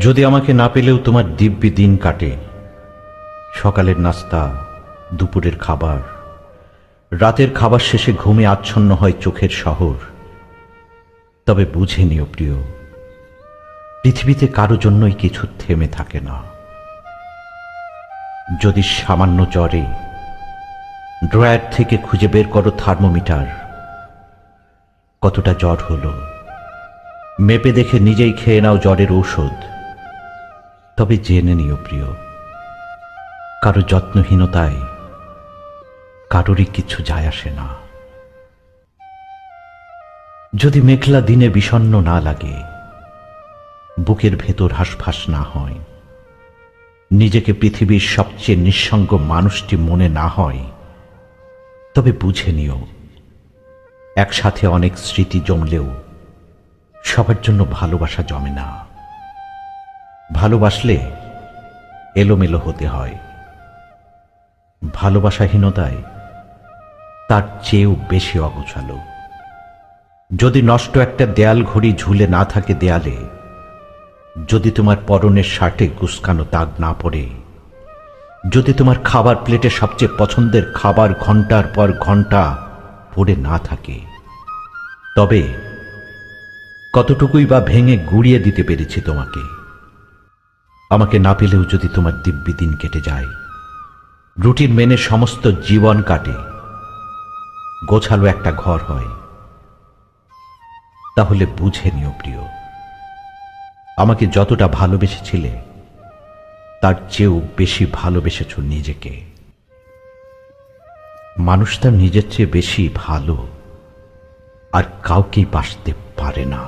যদি আমাকে না পেলেও তোমার দিব্যি দিন কাটে, সকালের নাস্তা, দুপুরের খাবার, রাতের খাবার শেষে ঘুমে আচ্ছন্ন হয় চোখের শহর। তবে বুঝে নিও প্রিয়, পৃথিবীতে কারও জন্যই কিছু থেমে থাকে না। যদি সামান্য জ্বরে ড্রয়ার থেকে খুঁজে বের করো থার্মোমিটার। কতটা জ্বর হলো, মেপে দেখে নিজেই খেয়ে নাও জ্বরের ঔষধ। তবে জেনে নিও প্রিয়, কারও যত্নহীনতায় কারোরই কিছু যায় আসে না। যদি মেঘলা দিনে বিষণ্ণ না লাগে, বুকের ভেতর হাসফাস না হয়, নিজেকে পৃথিবীর সবচেয়ে নিঃসঙ্গ মানুষটি মনে না হয়, তবে বুঝে নিও, একসাথে অনেক স্মৃতি জমলেও সবার জন্য ভালোবাসা জমে না। ভালোবাসলে এলোমেলো হতে হয়। ভালোবাসাহীনতায় তার চেয়েও বেশি অগোছালো। যদি নষ্ট একটা দেয়াল ঘড়ি ঝুলে না থাকে দেয়ালে, যদি তোমার পরনের শার্টে গুসকানো দাগ না পড়ে, যদি তোমার খাবার প্লেটে সবচেয়ে পছন্দের খাবার ঘণ্টার পর ঘণ্টা পড়ে না থাকে, তবে কতটুকুই বা ভেঙে গুড়িয়ে দিতে পেরেছি তোমাকে। আমাকে না পেলেও যদি তোমার দিব্যি দিন কেটে যায় রুটিন মেনে সমস্ত জীবন কাটে, গোছালো একটা ঘর হয়, তাহলে বুঝে নিও প্রিয়, আমাকে যতটা ভালোবেসেছিলে, তার চেয়েও বেশি ভালোবেসেছ নিজেকে। মানুষ তার নিজের চেয়ে বেশি ভালো, আর কাউকেই বাসতে পারে না।